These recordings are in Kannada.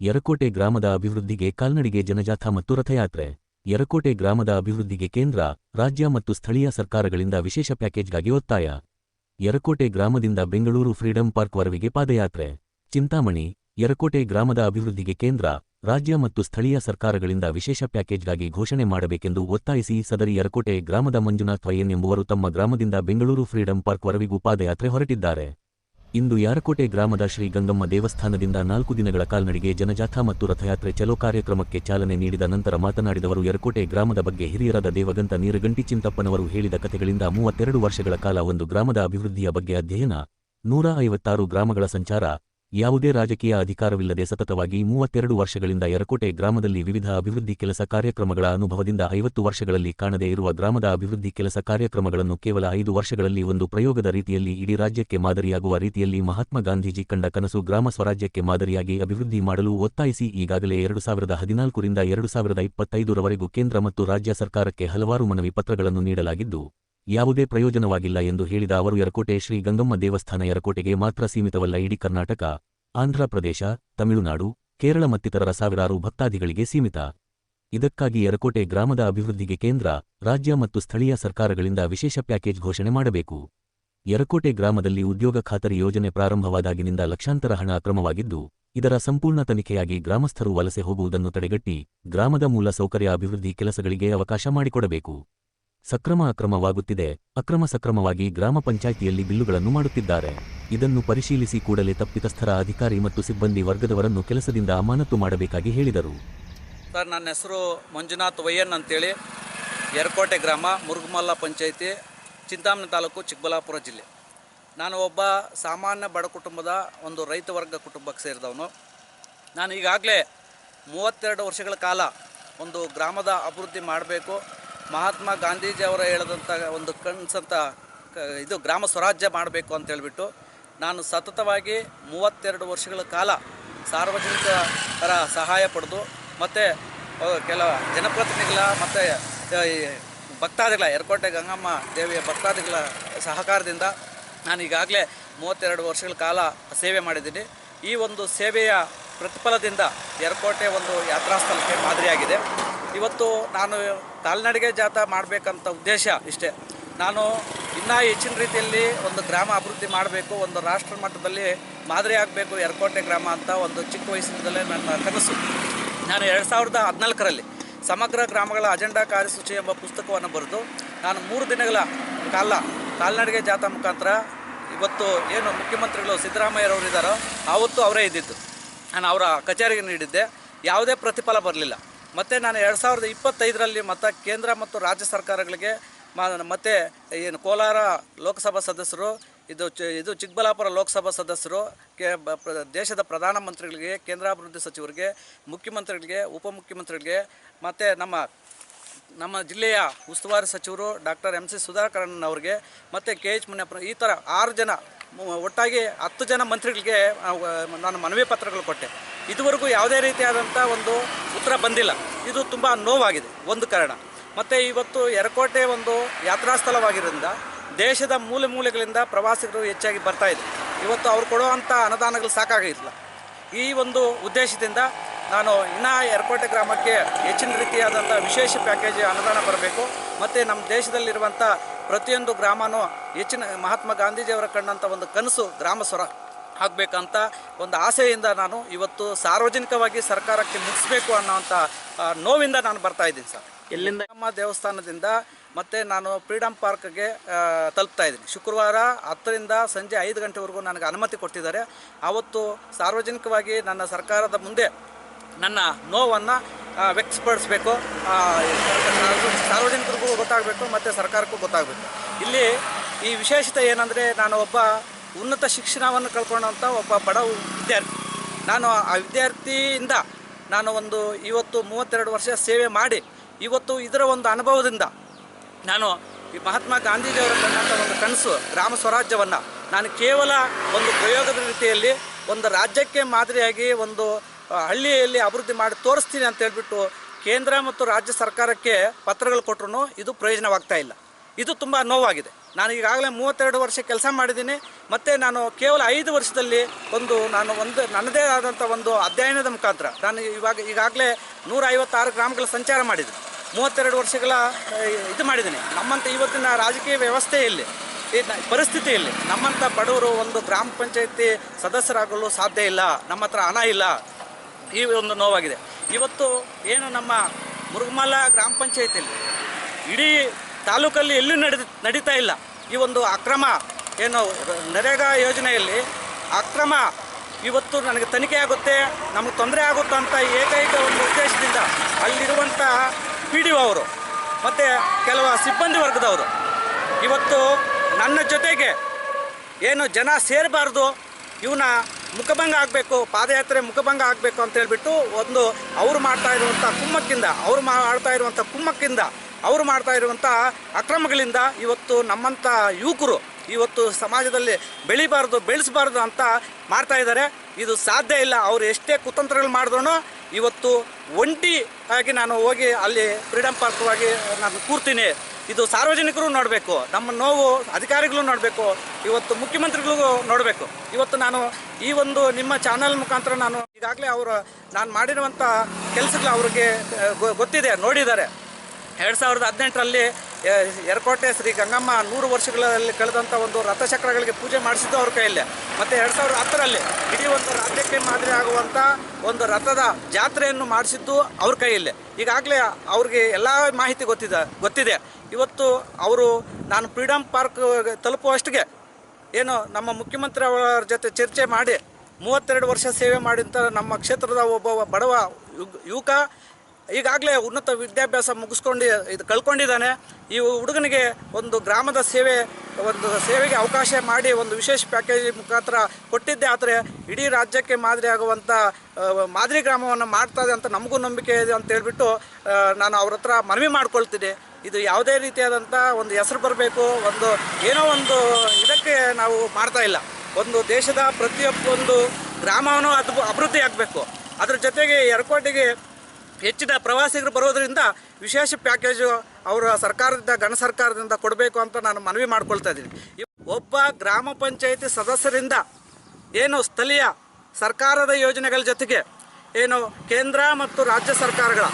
ಯರಕೋಟೆ ಗ್ರಾಮದ ಅಭಿವೃದ್ಧಿಗೆ ಕಾಲ್ನಡಿಗೆ ಜನಜಾಥಾ ಮತ್ತು ರಥಯಾತ್ರೆ. ಯರಕೋಟೆ ಗ್ರಾಮದ ಅಭಿವೃದ್ಧಿಗೆ ಕೇಂದ್ರ, ರಾಜ್ಯ ಮತ್ತು ಸ್ಥಳೀಯ ಸರ್ಕಾರಗಳಿಂದ ವಿಶೇಷ ಪ್ಯಾಕೇಜ್ಗಾಗಿ ಒತ್ತಾಯ. ಯರಕೋಟೆ ಗ್ರಾಮದಿಂದ ಬೆಂಗಳೂರು ಫ್ರೀಡಂ ಪಾರ್ಕ್ ವರವಿಗೆ ಪಾದಯಾತ್ರೆ. ಚಿಂತಾಮಣಿ, ಯರಕೋಟೆ ಗ್ರಾಮದ ಅಭಿವೃದ್ಧಿಗೆ ಕೇಂದ್ರ, ರಾಜ್ಯ ಮತ್ತು ಸ್ಥಳೀಯ ಸರ್ಕಾರಗಳಿಂದ ವಿಶೇಷ ಪ್ಯಾಕೇಜ್ಗಾಗಿ ಘೋಷಣೆ ಮಾಡಬೇಕೆಂದು ಒತ್ತಾಯಿಸಿ ಸದರಿ ಯರಕೋಟೆ ಗ್ರಾಮದ ಮಂಜುನಾಥ್ ವೈಎನ್ ಎಂಬುವರು ತಮ್ಮ ಗ್ರಾಮದಿಂದ ಬೆಂಗಳೂರು ಫ್ರೀಡಂ ಪಾರ್ಕ್ ವರವಿಗೂ ಪಾದಯಾತ್ರೆ ಹೊರಟಿದ್ದಾರೆ. ಇಂದು ಯಾರಕೋಟೆ ಗ್ರಾಮದ ಶ್ರೀ ಗಂಗಮ್ಮ ದೇವಸ್ಥಾನದಿಂದ ನಾಲ್ಕು ದಿನಗಳ ಕಾಲ್ನಡಿಗೆ ಜನಜಾಥಾ ಮತ್ತು ರಥಯಾತ್ರೆ ಚಲೋ ಕಾರ್ಯಕ್ರಮಕ್ಕೆ ಚಾಲನೆ ನೀಡಿದ ನಂತರ ಮಾತನಾಡಿದವರು, ಯರಕೋಟೆ ಗ್ರಾಮದ ಬಗ್ಗೆ ಹಿರಿಯರಾದ ದೇವಗಂತ ನೀರಗಂಟಿ ಚಿಂತಪ್ಪನವರು ಹೇಳಿದ ಕಥೆಗಳಿಂದ ಮೂವತ್ತೆರಡು ವರ್ಷಗಳ ಕಾಲ ಒಂದು ಗ್ರಾಮದ ಅಭಿವೃದ್ಧಿಯ ಬಗ್ಗೆ ಅಧ್ಯಯನ. ನೂರ ಐವತ್ತಾರು ಗ್ರಾಮಗಳ ಸಂಚಾರ ಯಾವುದೇ ರಾಜಕೀಯ ಅಧಿಕಾರವಿಲ್ಲದೆ ಸತತವಾಗಿ ಮೂವತ್ತೆರಡು ವರ್ಷಗಳಿಂದ ಯರಕೋಟೆ ಗ್ರಾಮದಲ್ಲಿ ವಿವಿಧ ಅಭಿವೃದ್ಧಿ ಕೆಲಸ ಕಾರ್ಯಕ್ರಮಗಳ ಅನುಭವದಿಂದ ಐವತ್ತು ವರ್ಷಗಳಲ್ಲಿ ಕಾಣದೇ ಇರುವ ಗ್ರಾಮದ ಅಭಿವೃದ್ಧಿ ಕೆಲಸ ಕಾರ್ಯಕ್ರಮಗಳನ್ನು ಕೇವಲ ಐದು ವರ್ಷಗಳಲ್ಲಿ ಒಂದು ಪ್ರಯೋಗದ ರೀತಿಯಲ್ಲಿ ಇಡೀ ರಾಜ್ಯಕ್ಕೆ ಮಾದರಿಯಾಗುವ ರೀತಿಯಲ್ಲಿ ಮಹಾತ್ಮ ಗಾಂಧೀಜಿ ಕಂಡ ಕನಸು ಗ್ರಾಮ ಸ್ವರಾಜ್ಯಕ್ಕೆ ಮಾದರಿಯಾಗಿ ಅಭಿವೃದ್ಧಿ ಮಾಡಲು ಒತ್ತಾಯಿಸಿ ಈಗಾಗಲೇ ಎರಡು ಸಾವಿರದ ಹದಿನಾಲ್ಕರಿಂದ ಎರಡು ಸಾವಿರದ ಇಪ್ಪತ್ತೈದರವರೆಗೂ ಕೇಂದ್ರ ಮತ್ತು ರಾಜ್ಯ ಸರ್ಕಾರಕ್ಕೆ ಹಲವಾರು ಮನವಿ ಪತ್ರಗಳನ್ನು ನೀಡಲಾಗಿದ್ದು ಯಾವುದೇ ಪ್ರಯೋಜನವಾಗಿಲ್ಲ ಎಂದು ಹೇಳಿದ ಅವರು ಯರಕೋಟೆ ಶ್ರೀ ಗಂಗಮ್ಮ ದೇವಸ್ಥಾನ ಯರಕೋಟೆಗೆ ಮಾತ್ರ ಸೀಮಿತವಲ್ಲ, ಇಡೀ ಕರ್ನಾಟಕ ಆಂಧ್ರಪ್ರದೇಶ ತಮಿಳುನಾಡು, ಕೇರಳ ಮತ್ತಿತರರ ಸಾವಿರಾರು ಭಕ್ತಾದಿಗಳಿಗೆ ಸೀಮಿತ. ಇದಕ್ಕಾಗಿ ಯರಕೋಟೆ ಗ್ರಾಮದ ಅಭಿವೃದ್ಧಿಗೆ ಕೇಂದ್ರ, ರಾಜ್ಯ ಮತ್ತು ಸ್ಥಳೀಯ ಸರ್ಕಾರಗಳಿಂದ ವಿಶೇಷ ಪ್ಯಾಕೇಜ್ ಘೋಷಣೆ ಮಾಡಬೇಕು. ಯರಕೋಟೆ ಗ್ರಾಮದಲ್ಲಿ ಉದ್ಯೋಗ ಖಾತರಿ ಯೋಜನೆ ಪ್ರಾರಂಭವಾದಾಗಿನಿಂದ ಲಕ್ಷಾಂತರ ಹಣ ಅಕ್ರಮವಾಗಿದ್ದು, ಇದರ ಸಂಪೂರ್ಣ ತನಿಖೆಯಾಗಿ ಗ್ರಾಮಸ್ಥರು ವಲಸೆ ಹೋಗುವುದನ್ನು ತಡೆಗಟ್ಟಿ, ಗ್ರಾಮದ ಮೂಲ ಸೌಕರ್ಯ ಅಭಿವೃದ್ಧಿ ಕೆಲಸಗಳಿಗೆ ಅವಕಾಶ ಮಾಡಿಕೊಡಬೇಕು. ಸಕ್ರಮ ಅಕ್ರಮವಾಗುತ್ತಿದೆ. ಅಕ್ರಮ ಸಕ್ರಮವಾಗಿ ಗ್ರಾಮ ಪಂಚಾಯಿತಿಯಲ್ಲಿ ಬಿಲ್ಲುಗಳನ್ನು ಮಾಡುತ್ತಿದ್ದಾರೆ. ಇದನ್ನು ಪರಿಶೀಲಿಸಿ ಕೂಡಲೇ ತಪ್ಪಿತಸ್ಥರ ಅಧಿಕಾರಿ ಮತ್ತು ಸಿಬ್ಬಂದಿ ವರ್ಗದವರನ್ನು ಕೆಲಸದಿಂದ ಅಮಾನತು ಮಾಡಬೇಕಾಗಿ ಹೇಳಿದರು. ಸರ್, ನನ್ನ ಹೆಸರು ಮಂಜುನಾಥ್ ವೈಯನ್ ಅಂತೇಳಿ. ಯರಕೋಟೆ ಗ್ರಾಮ ಮುರುಗಮಲ್ಲ ಪಂಚಾಯಿತಿ, ಚಿಂತಾಮಣಿ ತಾಲೂಕು, ಚಿಕ್ಕಬಳ್ಳಾಪುರ ಜಿಲ್ಲೆ. ನಾನು ಒಬ್ಬ ಸಾಮಾನ್ಯ ಬಡ ಕುಟುಂಬದ ಒಂದು ರೈತ ವರ್ಗ ಕುಟುಂಬಕ್ಕೆ ಸೇರಿದವನು. ನಾನು ಈಗಾಗಲೇ ಮೂವತ್ತೆರಡು ವರ್ಷಗಳ ಕಾಲ ಒಂದು ಗ್ರಾಮದ ಅಭಿವೃದ್ಧಿ ಮಾಡಬೇಕು. ಮಹಾತ್ಮ ಗಾಂಧೀಜಿ ಅವರ ಹೇಳಿದಂಥ ಒಂದು ಕನ್ಸಂತ ಇದು ಗ್ರಾಮ ಸ್ವರಾಜ್ಯ ಮಾಡಬೇಕು ಅಂತ ಹೇಳಿಬಿಟ್ಟು ನಾನು ಸತತವಾಗಿ ಮೂವತ್ತೆರಡು ವರ್ಷಗಳ ಕಾಲ ಸಾರ್ವಜನಿಕರ ಸಹಾಯ ಪಡೆದು ಮತ್ತು ಕೆಲ ಜನಪ್ರತಿನಿಧಿಗಳ ಮತ್ತು ಭಕ್ತಾದಿಗಳ ಎರಕೋಟೆ ಗಂಗಮ್ಮ ದೇವಿಯ ಭಕ್ತಾದಿಗಳ ಸಹಕಾರದಿಂದ ನಾನು ಈಗಾಗಲೇ ಮೂವತ್ತೆರಡು ವರ್ಷಗಳ ಕಾಲ ಸೇವೆ ಮಾಡಿದ್ದೀನಿ. ಈ ಒಂದು ಸೇವೆಯ ಪ್ರತಿಫಲದಿಂದ ಎರಕೋಟೆ ಒಂದು ಯಾತ್ರಾ ಸ್ಥಳಕ್ಕೆ ಮಾದರಿಯಾಗಿದೆ. ಇವತ್ತು ನಾನು ಕಾಲ್ನಡಿಗೆ ಜಾಥಾ ಮಾಡಬೇಕಂತ ಉದ್ದೇಶ ಇಷ್ಟೇ. ನಾನು ಇನ್ನೂ ಹೆಚ್ಚಿನ ರೀತಿಯಲ್ಲಿ ಒಂದು ಗ್ರಾಮ ಅಭಿವೃದ್ಧಿ ಮಾಡಬೇಕು, ಒಂದು ರಾಷ್ಟ್ರ ಮಟ್ಟದಲ್ಲಿ ಮಾದರಿ ಆಗಬೇಕು ಎರ್ಕೋಟೆ ಗ್ರಾಮ ಅಂತ ಒಂದು ಚಿಕ್ಕ ವಯಸ್ಸಿನಿಂದಲೇ ನನ್ನ ಕನಸು. ನಾನು ಎರಡು ಸಾವಿರದ ಹದಿನಾಲ್ಕರಲ್ಲಿ ಸಮಗ್ರ ಗ್ರಾಮಗಳ ಅಜೆಂಡಾ ಕಾರ್ಯಸೂಚಿ ಎಂಬ ಪುಸ್ತಕವನ್ನು ಬರೆದು ನಾನು ಮೂರು ದಿನಗಳ ಕಾಲ ಕಾಲ್ನಡಿಗೆ ಜಾಥಾ ಮುಖಾಂತರ ಇವತ್ತು ಏನು ಮುಖ್ಯಮಂತ್ರಿಗಳು ಸಿದ್ದರಾಮಯ್ಯರವರು ಇದ್ದಾರೋ ಆವತ್ತು ಅವರೇ ಇದ್ದಿದ್ದು. ನಾನು ಅವರ ಕಚೇರಿಗೆ ನೀಡಿದ್ದೆ. ಯಾವುದೇ ಪ್ರತಿಫಲ ಬರಲಿಲ್ಲ. ಮತ್ತು ನಾನು ಎರಡು ಸಾವಿರದ ಇಪ್ಪತ್ತೈದರಲ್ಲಿ ಮತ್ತು ಕೇಂದ್ರ ಮತ್ತು ರಾಜ್ಯ ಸರ್ಕಾರಗಳಿಗೆ ಮತ್ತು ಏನು ಕೋಲಾರ ಲೋಕಸಭಾ ಸದಸ್ಯರು, ಇದು ಚ- ಇದು ಚಿಕ್ಕಬಳ್ಳಾಪುರ ಲೋಕಸಭಾ ಸದಸ್ಯರು, ಕೆ ದೇಶದ ಪ್ರಧಾನಮಂತ್ರಿಗಳಿಗೆ, ಕೇಂದ್ರಾಭಿವೃದ್ಧಿ ಸಚಿವರಿಗೆ, ಮುಖ್ಯಮಂತ್ರಿಗಳಿಗೆ, ಉಪಮುಖ್ಯಮಂತ್ರಿಗಳಿಗೆ, ಮತ್ತು ನಮ್ಮ ನಮ್ಮ ಜಿಲ್ಲೆಯ ಉಸ್ತುವಾರಿ ಸಚಿವರು ಡಾಕ್ಟರ್ ಎಂ ಸಿ ಸುಧಾಕರಣ್ಣ ಅವರಿಗೆ ಮತ್ತು ಕೆ ಎಚ್ ಮುನಿಯಪ್ಪ, ಈ ಥರ ಆರು ಜನ ಒಟ್ಟಾಗಿ ಹತ್ತು ಜನ ಮಂತ್ರಿಗಳಿಗೆ ನಾನು ಮನವಿ ಪತ್ರಗಳು ಕೊಟ್ಟೆ. ಇದುವರೆಗೂ ಯಾವುದೇ ರೀತಿಯಾದಂಥ ಒಂದು ಉತ್ತರ ಬಂದಿಲ್ಲ. ಇದು ತುಂಬ ನೋವಾಗಿದೆ. ಒಂದು ಕಾರಣ. ಮತ್ತು ಇವತ್ತು ಎರಕೋಟೆ ಒಂದು ಯಾತ್ರಾ ಸ್ಥಳವಾಗಿರೋದ್ರಿಂದ ದೇಶದ ಮೂಲೆ ಮೂಲೆಗಳಿಂದ ಪ್ರವಾಸಿಗರು ಹೆಚ್ಚಾಗಿ ಬರ್ತಾ ಇದೆ ಇವತ್ತು ಅವ್ರು ಕೊಡುವಂಥ ಅನುದಾನಗಳು ಸಾಕಾಗಿಲ್ಲ. ಈ ಒಂದು ಉದ್ದೇಶದಿಂದ ನಾನು ಇನ್ನೂ ಎರಕೋಟೆ ಗ್ರಾಮಕ್ಕೆ ಹೆಚ್ಚಿನ ರೀತಿಯಾದಂಥ ವಿಶೇಷ ಪ್ಯಾಕೇಜ್ ಅನುದಾನ ಬರಬೇಕು. ಮತ್ತು ನಮ್ಮ ದೇಶದಲ್ಲಿರುವಂಥ ಪ್ರತಿಯೊಂದು ಗ್ರಾಮನೂ ಹೆಚ್ಚಿನ ಮಹಾತ್ಮ ಗಾಂಧೀಜಿಯವರ ಕಂಡಂಥ ಒಂದು ಕನಸು ಗ್ರಾಮ ಸ್ವರ ಆಗಬೇಕಂತ ಒಂದು ಆಸೆಯಿಂದ ನಾನು ಇವತ್ತು ಸಾರ್ವಜನಿಕವಾಗಿ ಸರ್ಕಾರಕ್ಕೆ ಮುಗಿಸ್ಬೇಕು ಅನ್ನೋವಂಥ ನೋವಿಂದ ನಾನು ಬರ್ತಾ ಇದ್ದೀನಿ ಸರ್. ಇಲ್ಲಿಂದ ನಮ್ಮ ದೇವಸ್ಥಾನದಿಂದ ಮತ್ತು ನಾನು ಫ್ರೀಡಮ್ ಪಾರ್ಕ್ಗೆ ತಲುಪ್ತಾ ಇದ್ದೀನಿ. ಶುಕ್ರವಾರ ಹತ್ತರಿಂದ ಸಂಜೆ ಐದು ಗಂಟೆವರೆಗೂ ನನಗೆ ಅನುಮತಿ ಕೊಟ್ಟಿದ್ದಾರೆ. ಆವತ್ತು ಸಾರ್ವಜನಿಕವಾಗಿ ನನ್ನ ಸರ್ಕಾರದ ಮುಂದೆ ನನ್ನ ನೋವನ್ನು ವ್ಯಕ್ತಪಡಿಸ್ಬೇಕು. ಸಾರ್ವಜನಿಕರಿಗೂ ಗೊತ್ತಾಗಬೇಕು ಮತ್ತು ಸರ್ಕಾರಕ್ಕೂ ಗೊತ್ತಾಗಬೇಕು. ಇಲ್ಲಿ ಈ ವಿಶೇಷತೆ ಏನಂದರೆ ನಾನು ಒಬ್ಬ ಉನ್ನತ ಶಿಕ್ಷಣವನ್ನು ಕಳ್ಕೊಂಡಂಥ ಒಬ್ಬ ಬಡ ವಿದ್ಯಾರ್ಥಿ. ನಾನು ಆ ವಿದ್ಯಾರ್ಥಿಯಿಂದ ನಾನು ಒಂದು ಇವತ್ತು ಮೂವತ್ತೆರಡು ವರ್ಷ ಸೇವೆ ಮಾಡಿ, ಇವತ್ತು ಇದರ ಒಂದು ಅನುಭವದಿಂದ ನಾನು ಈ ಮಹಾತ್ಮ ಗಾಂಧೀಜಿಯವರ ಕಂಡಂಥ ಒಂದು ಕನಸು, ಗ್ರಾಮ ಸ್ವರಾಜ್ಯವನ್ನು. ನಾನು ಕೇವಲ ಒಂದು ಪ್ರಯೋಗದ ರೀತಿಯಲ್ಲಿ ಒಂದು ರಾಜ್ಯಕ್ಕೆ ಮಾದರಿಯಾಗಿ ಒಂದು ಹಳ್ಳಿಯಲ್ಲಿ ಅಭಿವೃದ್ಧಿ ಮಾಡಿ ತೋರಿಸ್ತೀನಿ ಅಂತ ಹೇಳ್ಬಿಟ್ಟು ಕೇಂದ್ರ ಮತ್ತು ರಾಜ್ಯ ಸರ್ಕಾರಕ್ಕೆ ಪತ್ರಗಳು ಕೊಟ್ಟರು ಇದು ಪ್ರಯೋಜನವಾಗ್ತಾ ಇಲ್ಲ. ಇದು ತುಂಬ ನೋವಾಗಿದೆ. ನಾನು ಈಗಾಗಲೇ ಮೂವತ್ತೆರಡು ವರ್ಷ ಕೆಲಸ ಮಾಡಿದ್ದೀನಿ. ಮತ್ತು ನಾನು ಕೇವಲ ಐದು ವರ್ಷದಲ್ಲಿ ಒಂದು ನಾನು ಒಂದು ನನ್ನದೇ ಆದಂಥ ಒಂದು ಅಧ್ಯಯನದ ಮುಖಾಂತರ ನಾನು ಇವಾಗ ಈಗಾಗಲೇ ನೂರ ಐವತ್ತಾರು ಗ್ರಾಮಗಳ ಸಂಚಾರ ಮಾಡಿದ್ದೀನಿ. ಮೂವತ್ತೆರಡು ವರ್ಷಗಳ ಇದು ಮಾಡಿದ್ದೀನಿ. ನಮ್ಮಂಥ ಇವತ್ತಿನ ರಾಜಕೀಯ ವ್ಯವಸ್ಥೆಯಲ್ಲಿ ಪರಿಸ್ಥಿತಿಯಲ್ಲಿ ನಮ್ಮಂಥ ಬಡವರು ಒಂದು ಗ್ರಾಮ ಪಂಚಾಯತಿ ಸದಸ್ಯರಾಗಲು ಸಾಧ್ಯ ಇಲ್ಲ. ನಮ್ಮ ಹತ್ರ ಹಣ ಇಲ್ಲ. ಈ ಒಂದು ನೋವಾಗಿದೆ. ಇವತ್ತು ಏನು ನಮ್ಮ ಮುರುಗಮಲ ಗ್ರಾಮ ಪಂಚಾಯತಿಯಲ್ಲಿ ಇಡೀ ತಾಲೂಕಲ್ಲಿ ಎಲ್ಲೂ ನಡೆ ನಡೀತಾ ಇಲ್ಲ. ಈ ಒಂದು ಅಕ್ರಮ ಏನು ನರೇಗಾ ಯೋಜನೆಯಲ್ಲಿ ಅಕ್ರಮ ಇವತ್ತು ನನಗೆ ತನಿಖೆ ಆಗುತ್ತೆ, ನಮಗೆ ತೊಂದರೆ ಆಗುತ್ತೆ ಅಂತ ಏಕೈಕ ಒಂದು ಉದ್ದೇಶದಿಂದ ಅಲ್ಲಿರುವಂಥ ಪಿ ಡಿ ಒ ಅವರು ಮತ್ತು ಕೆಲವು ಸಿಬ್ಬಂದಿ ವರ್ಗದವರು ಇವತ್ತು ನನ್ನ ಜೊತೆಗೆ ಏನು ಜನ ಸೇರಬಾರ್ದು, ಇವನ ಮುಖಭಂಗ ಆಗಬೇಕು, ಪಾದಯಾತ್ರೆ ಮುಖಭಂಗ ಆಗಬೇಕು ಅಂತ ಹೇಳ್ಬಿಟ್ಟು ಒಂದು ಅವರು ಮಾಡ್ತಾ ಇರುವಂಥ ಕುಮ್ಮಕ್ಕಿಂದ, ಅವರು ಮಾಡ್ತಾ ಇರುವಂಥ ಕುಮ್ಮಕ್ಕಿಂದ ಅವರು ಮಾಡ್ತಾ ಇರುವಂಥ ಅಕ್ರಮಗಳಿಂದ ಇವತ್ತು ನಮ್ಮಂಥ ಯುವಕರು ಇವತ್ತು ಸಮಾಜದಲ್ಲಿ ಬೆಳಿಬಾರ್ದು, ಬೆಳೆಸಬಾರ್ದು ಅಂತ ಮಾಡ್ತಾ ಇದ್ದಾರೆ. ಇದು ಸಾಧ್ಯ ಇಲ್ಲ. ಅವರು ಎಷ್ಟೇ ಕುತಂತ್ರಗಳು ಮಾಡಿದ್ರು ಇವತ್ತು ಒಂಟಿ ಆಗಿ ನಾನು ಹೋಗಿ ಅಲ್ಲಿ ಫ್ರೀಡಮ್ ಪಾರ್ಕ್ ಹೋಗಿ ನಾನು ಕೂರ್ತೀನಿ. ಇದು ಸಾರ್ವಜನಿಕರು ನೋಡಬೇಕು, ನಮ್ಮ ನೋವು ಅಧಿಕಾರಿಗಳು ನೋಡಬೇಕು, ಇವತ್ತು ಮುಖ್ಯಮಂತ್ರಿಗಳಿಗೂ ನೋಡಬೇಕು. ಇವತ್ತು ನಾನು ಈ ಒಂದು ನಿಮ್ಮ ಚಾನಲ್ ಮುಖಾಂತರ ನಾನು ಈಗಾಗಲೇ ಅವರು ನಾನು ಮಾಡಿರುವಂಥ ಕೆಲಸಗಳು ಅವ್ರಿಗೆ ಗೊತ್ತಿದೆ, ನೋಡಿದ್ದಾರೆ. ಎರಡು ಸಾವಿರದ ಹದಿನೆಂಟರಲ್ಲಿ ಎರಕೋಟೆ ಶ್ರೀ ಗಂಗಮ್ಮ ನೂರು ವರ್ಷಗಳಲ್ಲಿ ಕಳೆದಂಥ ಒಂದು ರಥಚಕ್ರಗಳಿಗೆ ಪೂಜೆ ಮಾಡಿಸಿದ್ದು ಅವ್ರ ಕೈಯಲ್ಲಿ. ಮತ್ತು ಎರಡು ಸಾವಿರದ ಹತ್ತರಲ್ಲಿ ಇಡೀ ಒಂದು ರಾಜ್ಯಕ್ಕೆ ಮಾದರಿ ಆಗುವಂಥ ಒಂದು ರಥದ ಜಾತ್ರೆಯನ್ನು ಮಾಡಿಸಿದ್ದು ಅವ್ರ ಕೈಯಲ್ಲಿ. ಈಗಾಗಲೇ ಅವ್ರಿಗೆ ಎಲ್ಲ ಮಾಹಿತಿ ಗೊತ್ತಿದೆ ಗೊತ್ತಿದೆ. ಇವತ್ತು ಅವರು ನಾನು ಫ್ರೀಡಮ್ ಪಾರ್ಕ್ ತಲುಪುವಷ್ಟಿಗೆ ಏನು ನಮ್ಮ ಮುಖ್ಯಮಂತ್ರಿ ಅವರ ಜೊತೆ ಚರ್ಚೆ ಮಾಡಿ ಮೂವತ್ತೆರಡು ವರ್ಷ ಸೇವೆ ಮಾಡಿದಂಥ ನಮ್ಮ ಕ್ಷೇತ್ರದ ಒಬ್ಬ ಬಡವ ಯುವಕ ಈಗಾಗಲೇ ಉನ್ನತ ವಿದ್ಯಾಭ್ಯಾಸ ಮುಗಿಸ್ಕೊಂಡು ಇದು ಕಳ್ಕೊಂಡಿದ್ದಾನೆ. ಈ ಹುಡುಗನಿಗೆ ಒಂದು ಗ್ರಾಮದ ಸೇವೆ, ಒಂದು ಸೇವೆಗೆ ಅವಕಾಶ ಮಾಡಿ ಒಂದು ವಿಶೇಷ ಪ್ಯಾಕೇಜ್ ಮುಖಾಂತರ ಕೊಟ್ಟಿದ್ದೆ. ಆದರೆ ಇಡೀ ರಾಜ್ಯಕ್ಕೆ ಮಾದರಿ ಆಗುವಂಥ ಮಾದರಿ ಗ್ರಾಮವನ್ನು ಮಾಡ್ತದೆ ಅಂತ ನಮಗೂ ನಂಬಿಕೆ ಇದೆ ಅಂತ ಹೇಳ್ಬಿಟ್ಟು ನಾನು ಅವ್ರ ಹತ್ರ ಮನವಿ ಮಾಡ್ಕೊಳ್ತೀನಿ. ಇದು ಯಾವುದೇ ರೀತಿಯಾದಂಥ ಒಂದು ಹೆಸರು ಬರಬೇಕು, ಒಂದು ಏನೋ ಒಂದು ಇದಕ್ಕೆ ನಾವು ಮಾಡ್ತಾ ಇಲ್ಲ. ಒಂದು ದೇಶದ ಪ್ರತಿಯೊಬ್ಬೊಂದು ಗ್ರಾಮವನ್ನು ಅದು ಅಭಿವೃದ್ಧಿ ಆಗಬೇಕು ಅದ್ರ ಜೊತೆಗೆ ಯರಕೋಟೆಗೆ ಹೆಚ್ಚಿನ ಪ್ರವಾಸಿಗರು ಬರೋದರಿಂದ ವಿಶೇಷ ಪ್ಯಾಕೇಜು ಅವರ ಸರ್ಕಾರದಿಂದ, ಗಣ ಸರ್ಕಾರದಿಂದ ಕೊಡಬೇಕು ಅಂತ ನಾನು ಮನವಿ ಮಾಡ್ಕೊಳ್ತಾ ಇದ್ದೀನಿ. ಒಬ್ಬ ಗ್ರಾಮ ಪಂಚಾಯಿತಿ ಸದಸ್ಯರಿಂದ ಏನು ಸ್ಥಳೀಯ ಸರ್ಕಾರದ ಯೋಜನೆಗಳ ಜೊತೆಗೆ ಏನು ಕೇಂದ್ರ ಮತ್ತು ರಾಜ್ಯ ಸರ್ಕಾರಗಳ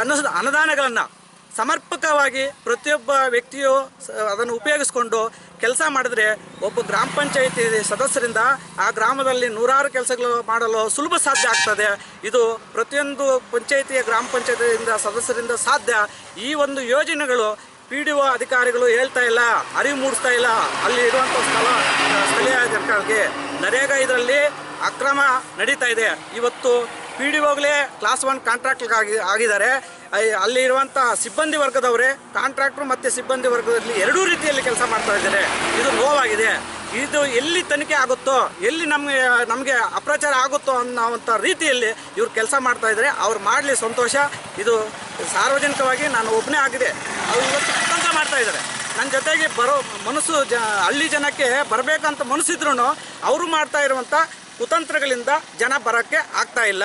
ಅನು ಅನುದಾನಗಳನ್ನು ಸಮರ್ಪಕವಾಗಿ ಪ್ರತಿಯೊಬ್ಬ ವ್ಯಕ್ತಿಯು ಅದನ್ನು ಉಪಯೋಗಿಸ್ಕೊಂಡು ಕೆಲಸ ಮಾಡಿದ್ರೆ ಒಬ್ಬ ಗ್ರಾಮ ಪಂಚಾಯಿತಿ ಸದಸ್ಯರಿಂದ ಆ ಗ್ರಾಮದಲ್ಲಿ ನೂರಾರು ಕೆಲಸಗಳು ಮಾಡಲು ಸುಲಭ ಸಾಧ್ಯ ಆಗ್ತದೆ. ಇದು ಪ್ರತಿಯೊಂದು ಪಂಚಾಯಿತಿಯ ಗ್ರಾಮ ಪಂಚಾಯತಿಯಿಂದ ಸದಸ್ಯರಿಂದ ಸಾಧ್ಯ. ಈ ಒಂದು ಯೋಜನೆಗಳು ಪಿ ಡಿ ಒ ಅಧಿಕಾರಿಗಳು ಹೇಳ್ತಾ ಇಲ್ಲ, ಅರಿವು ಮೂಡಿಸ್ತಾ ಇಲ್ಲ. ಅಲ್ಲಿ ಇರುವಂಥ ಸ್ಥಳ, ಸ್ಥಳೀಯ ಜನಗಳಿಗೆ ನರೇಗಾ ಇದರಲ್ಲಿ ಅಕ್ರಮ ನಡೀತಾ ಇದೆ. ಇವತ್ತು ಪಿ ಡಿ ಒಗಳೇ ಕ್ಲಾಸ್ ಒನ್ ಕಾಂಟ್ರಾಕ್ಟ್ಗಾಗಿ ಆಗಿದ್ದಾರೆ. ಅಲ್ಲಿ ಇರುವಂಥ ಸಿಬ್ಬಂದಿ ವರ್ಗದವರೇ, ಕಾಂಟ್ರಾಕ್ಟರ್ ಮತ್ತು ಸಿಬ್ಬಂದಿ ವರ್ಗದಲ್ಲಿ ಎರಡೂ ರೀತಿಯಲ್ಲಿ ಕೆಲಸ ಮಾಡ್ತಾ ಇದ್ದಾರೆ. ಇದು ನೋವಾಗಿದೆ. ಇದು ಎಲ್ಲಿ ತನಿಖೆ ಆಗುತ್ತೋ, ಎಲ್ಲಿ ನಮಗೆ ನಮಗೆ ಅಪ್ರಚಾರ ಆಗುತ್ತೋ ಅನ್ನೋವಂಥ ರೀತಿಯಲ್ಲಿ ಇವ್ರು ಕೆಲಸ ಮಾಡ್ತಾ ಇದ್ದಾರೆ. ಅವ್ರು ಮಾಡಲಿ ಸಂತೋಷ. ಇದು ಸಾರ್ವಜನಿಕವಾಗಿ ನಾನು ಒಬ್ಬನೇ ಆಗಿದೆ. ಅವ್ರು ಇವತ್ತು ಕುತಂತ್ರ ಮಾಡ್ತಾ ಇದ್ದಾರೆ. ನನ್ನ ಜೊತೆಗೆ ಬರೋ ಮನಸ್ಸು ಜ, ಹಳ್ಳಿ ಜನಕ್ಕೆ ಬರಬೇಕಂತ ಮನಸ್ಸಿದ್ರು ಅವರು ಮಾಡ್ತಾ ಇರುವಂಥ ಕುತಂತ್ರಗಳಿಂದ ಜನ ಬರೋಕ್ಕೆ ಆಗ್ತಾ ಇಲ್ಲ.